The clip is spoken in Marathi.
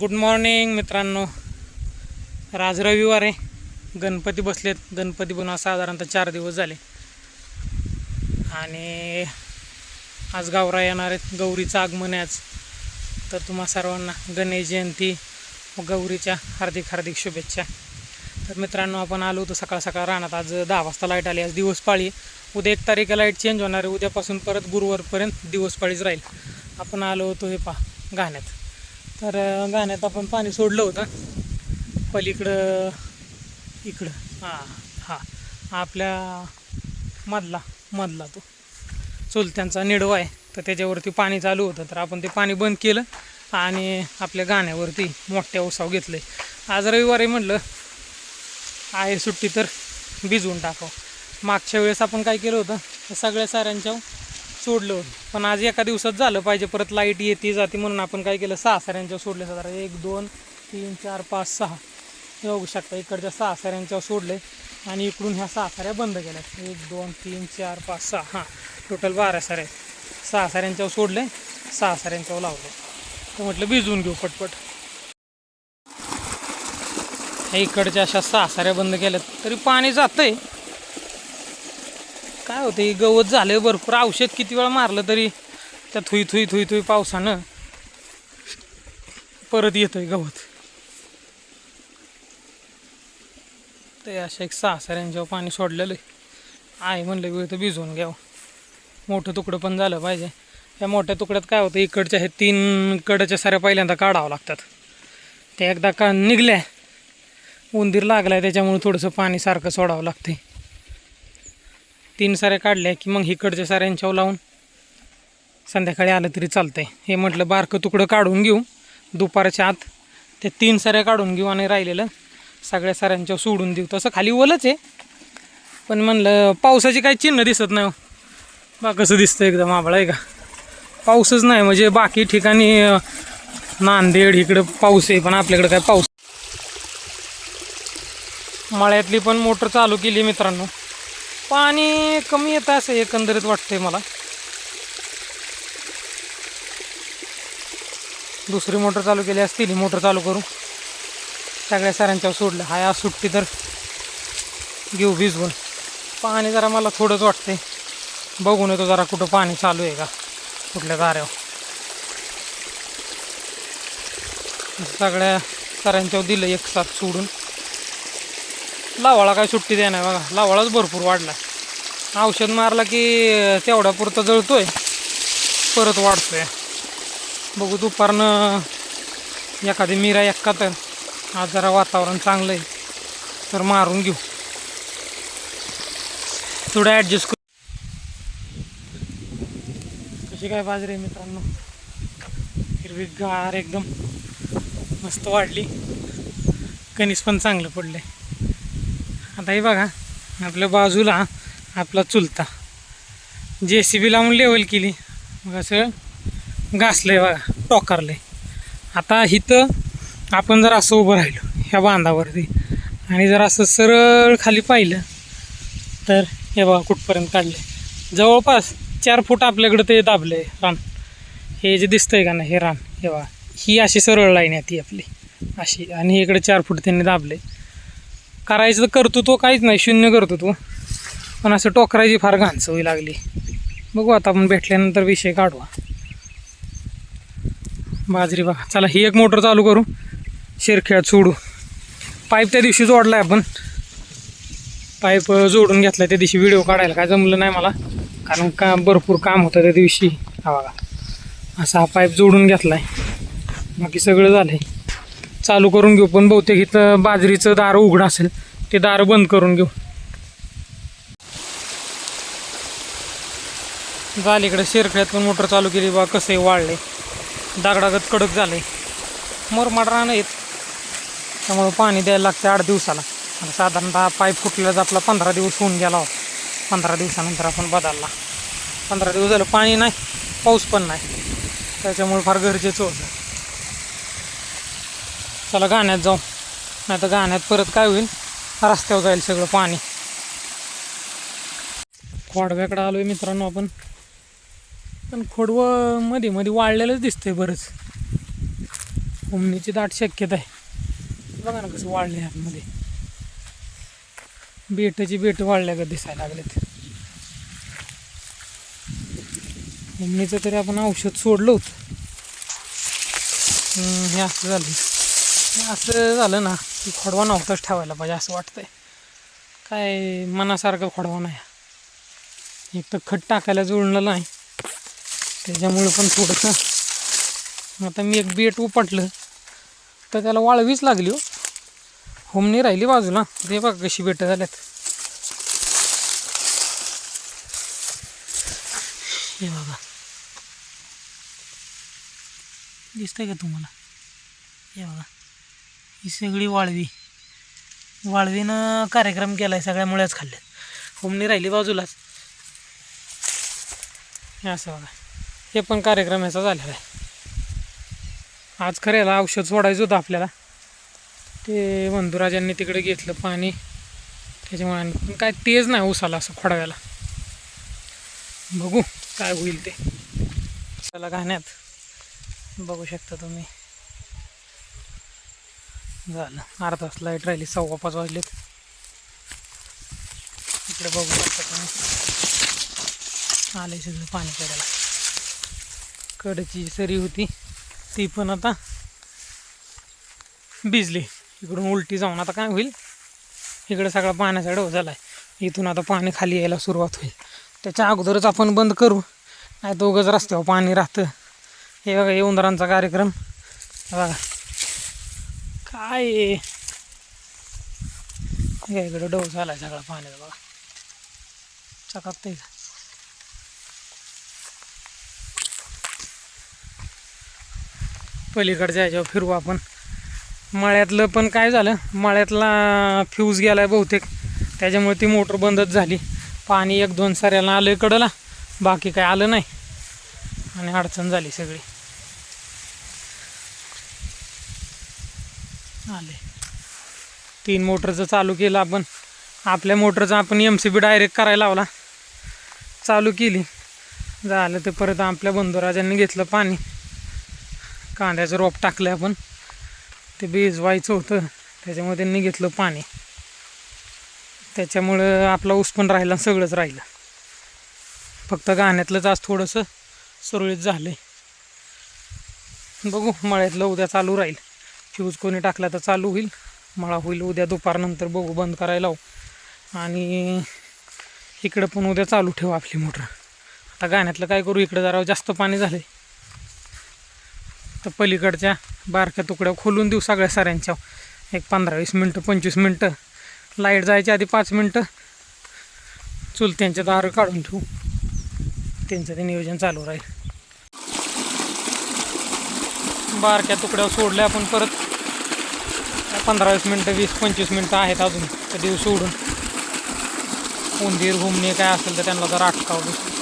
गुड मॉर्निंग मित्रांनो. आज रविवार आहे. गणपती बसलेत. गणपती बनवा साधारणतः चार दिवस झाले. आणि आज गावरा येणार आहेत. गौरीचं आगमन आहे आज. तर तुम्हा सर्वांना गणेश जयंती व गौरीच्या हार्दिक हार्दिक शुभेच्छा. तर मित्रांनो आपण आलो होतो सकाळ सकाळ राहणार आज दहा वाजता लाइट आली. आज दिवस पाळी उद्या एक तारीख लाइट चेंज होणार आहे. उद्यापासून परत गुरुवारपर्यंत दिवस पाळीच राहील. आपण आलो होतो हे पा गाण्यात तर गाण्यात आपण पाणी सोडलं होतं. पलीकडं इकडं. हां हां. आपल्या मधला मधला तो. चुलत्यांचा निडवा आहे. तर त्याच्यावरती पाणी चालू होतं. तर आपण ते पाणी बंद केलं आणि आपल्या गाण्यावरती मोठ्या ओसाव घेतलं आज रविवारी म्हटलं आहे सुट्टी तर भिजवून टाकावं. मागच्या वेळेस आपण काय केलं होतं? तर सगळ्या साऱ्यांच्या सोडलं. पण आज एका दिवसात झालं पाहिजे. परत लाइट येते जाते म्हणून आपण काय केलं? सहा साऱ्यांच्या सोडले साधारण एक दोन तीन चार पाच सहा. हे बघू शकता इकडच्या सहा साऱ्यांच्या सोडले आणि इकडून ह्या सहा साऱ्या बंद केल्या. एक दोन तीन चार पाच सहा. हां टोटल बारा साऱ्या. सहा साऱ्यांच्यावर सोडले सहा साऱ्यांच्यावर लावले. तर म्हटलं भिजवून घेऊ पटपट. इकडच्या अशा सहा साऱ्या बंद केल्यात. तरी पाणी जातंय. काय होतं हे गवत झालं भरपूर. औषध किती वेळा मारलं तरी त्या थुई थुई थुई थुई पावसानं परत येतंय गवत. ते अशा एक सहा साऱ्यांच्यावर पाणी सोडलेलं आहे आहे म्हणलं वेळ तर भिजवून घ्यावं. मोठं तुकडं पण झालं पाहिजे. या मोठ्या तुकड्यात काय होतं इकडच्या हे तीन कडच्या साऱ्या पहिल्यांदा काढावं लागतात. ते एकदा का निघल्या उंदीर लागलाय त्याच्यामुळे थोडंसं पाणी सारखं सोडावं लागते तीन साऱ्या काढल्या की मग इकडच्या साऱ्यांच्यावर लावून संध्याकाळी आलं तरी चालतंय. हे म्हटलं बारकं तुकडं काढून घेऊ. दुपारच्या आत ते तीन साऱ्या काढून घेऊ आणि राहिलेलं सगळ्या साऱ्यांच्यावर सोडून देऊ. तसं खाली ओलच आहे. पण म्हणलं पावसाची काही चिन्ह दिसत नाही हो. बा कसं दिसतं एकदम आभाळ आहे का? पाऊसच नाही म्हणजे बाकी ठिकाणी नांदेड इकडं पाऊस आहे पण आपल्याकडं काय पाऊस. मळ्यातली पण मोटर चालू केली मित्रांनो. पाणी कमी येतं असं एकंदरीत वाटतंय मला. दुसरी मोटर चालू केली असतील ही मोटर चालू करू. सगळ्या सरांच्यावर सोडलं. हाय आज सुट्टी तर घेऊ भिजवून. पाणी जरा मला थोडंच वाटते बघून येतो जरा कुठं पाणी चालू आहे का कुठल्या दाऱ्यावर सगळ्या सरांच्यावर दिलं एक साथ सोडून. लावाळा काय सुट्टी देणार नाही बघा. लावाळाच भरपूर वाढला. औषध मारला की तेवढ्या पुरतं जळतोय. परत वाढतोय. बघू दुपारनं एखादी मिरा एक्का तर आज जरा वातावरण चांगलं आहे तर मारून घेऊ. थोडं ॲडजस्ट करू. कशी काय बाजरी मित्रांनो? हिरवी गार एकदम. मस्त वाढली. कणीस पण चांगलं पडलं आता हे बघा आपल्या बाजूला आपला चुलता. जे सी बी लावून लेवल केली. मग असं घासलंय बघा आहे आता इथं आपण जर असं उभं राहिलो ह्या बांधावरती आणि जर असं सरळ खाली पाहिलं तर हे बघा कुठपर्यंत काढले जवळपास चार फूट आपल्याकडं ते दाबले रान. हे जे दिसतंय का ना हे रान हे बघा. ही अशी सरळ लाईन आहे ती आपली. अशी आणि इकडे चार फूट त्यांनी दाबले करायचं तर करतो तो काहीच नाही शून्य करतो तो. पण असं टोकरायची फार घाण सवय लागली. बघू आता आपण भेटल्यानंतर विषय काढवा. बाजरी बघा. चला ही एक मोटर चालू करू. शेरखेळात सोडू. पाईप त्या दिवशी जोडला आहे आपण. पाईप जोडून घेतला त्या दिवशी व्हिडिओ काढायला. काय जमलं नाही मला. कारण का भरपूर काम होतं त्या दिवशी. हा बघा. असा हा पाईप जोडून घेतला आहे बाकी सगळं झालं आहे चालू करून घेऊ पण बहुतेक इथं बाजरीचं दार उघडं असेल. ते दार बंद करून घेऊ. झाली इकडे शेरखड्यात पण मोटर चालू केली बा कसंही वाढले. दगडागत कडक झाले. मुरमाड राहणं येत त्यामुळं पाणी द्यायला लागतं आठ दिवसाला. साधारणतः पाईप फुटल्याच आपला पंधरा दिवस होऊन गेला होता. पंधरा दिवसानंतर आपण बदलला. पंधरा दिवस झालं पाणी नाही पाऊस पण नाही. त्याच्यामुळे फार गरजेचं होतं. चला गाण्यात जाऊ. नाही तर गाण्यात परत काय होईल? रस्त्यावर जाईल सगळं पाणी. खोडव्याकडं आलो आहे मित्रांनो आपण. पण खोडवं मध्ये मध्ये वाढलेलंच दिसतंय बरंच. हुमणीची दाट शक्यता आहे. बघा ना कसं वाढले आतमध्ये. बेटाची बेट वाढल्या का दिसायला लागलेत. उमणीचं तरी आपण औषध सोडलं होतं. हे असं झालं. असं झालं ना की खोडवा नव्हताच ठेवायला पाहिजे असं वाटतंय. काय मनासारखं खोडवा नाही. एक तर खत टाकायला जुळलं नाही. त्याच्यामुळे पण थोडंसं. आता मी एक बेट उपटलं तर त्याला वाळवीच लागली हो. होमनी राहिली बाजूला. ते बघा कशी बेटं झाल्यात. हे बघा. दिसतंय का तुम्हाला? हे बघा. ही सगळी वाळवी. वाळवीनं कार्यक्रम केला आहे सगळ्या मुळ्याच खाल्ल्यात. होमनी राहिली बाजूलाच. हे असं बघा. हे पण कार्यक्रम ह्याचा झालेला आहे. आज खऱ्याला याला औषध सोडायचं होतं आपल्याला. ते बंधुराजांनी तिकडे घेतलं पाणी. त्याच्यामुळे आणि पण काय तेज नाही उसाला असं खोडाव्याला. बघू काय होईल ते. त्याला घाण्यात बघू शकता तुम्ही. झालं. अर्धा तास लाइट राहिली सव्वा पाच वाजलेत. इकडे बघू शकता तुम्ही. आले सगळं पाणी कडायला कडची सरी होती ती पण आता भिजली. इकडून उलटी जाऊन आता काय होईल? इकडे सगळा पाण्याचा डो झाला आहे इथून आता पाणी खाली यायला सुरुवात होईल. त्याच्या अगोदरच आपण बंद करू. नाही तर उगाच रस्त्यावर पाणी राहतं. हे बघा हे उंदरांचा कार्यक्रम. बघा. काय इकडं डोव डोस झाला आहे सगळा पाण्याचा बघा. ते पलीकडच्या ह्याच्यावर फिरू आपण. मळ्यातलं पण काय झालं मळ्यातला फ्यूज गेलाय बहुतेक. त्याच्यामुळे ती मोटर बंदच झाली. पाणी एक दोन साऱ्याला आलं कडला बाकी काय आलं नाही. आणि अडचण झाली सगळी. आले तीन मोटरचं चालू केलं आपण. आपल्या मोटरचं आपण एम सी बी डायरेक्ट करायला लावला. चालू केली. झालं ते परत आपल्या बंधुराजांनी घेतलं पाणी. कांद्याचं रोप टाकलं आपण. ते भिजवायचं होतं. त्याच्यामुळे त्यांनी घेतलं पाणी. त्याच्यामुळं आपला ऊस पण राहिला सगळंच राहिलं. फक्त गाण्यातलंच आज थोडंसं सुरळीत झालं आहे बघू मळ्यातलं उद्या चालू राहील. फ्यूज कोणी टाकला तर चालू होईल. मळा होईल. उद्या दुपारनंतर बघू बंद करायला लावू. आणि इकडं पण उद्या चालू ठेवू आपली मोटर. आता गाण्यातलं काय करू? इकडं जरा जास्त पाणी झालं आहे तर पलीकडच्या बारक्या तुकड्या खोलून देऊ सगळ्या साऱ्यांच्या. एक पंधरा वीस मिनटं पंचवीस मिनटं. लाइट जायच्या आधी पाच मिनटं. चुलत्यांच्या दारं काढून ठेवू. त्यांचं ते नियोजन चालू राहील. बारक्या तुकड्या सोडल्या आपण परत. पंधरा वीस मिनटं वीस पंचवीस मिनटं आहेत अजून. तर दिवस सोडून. उंदीर घुमणे काय असेल तर त्यांना जर अटकावं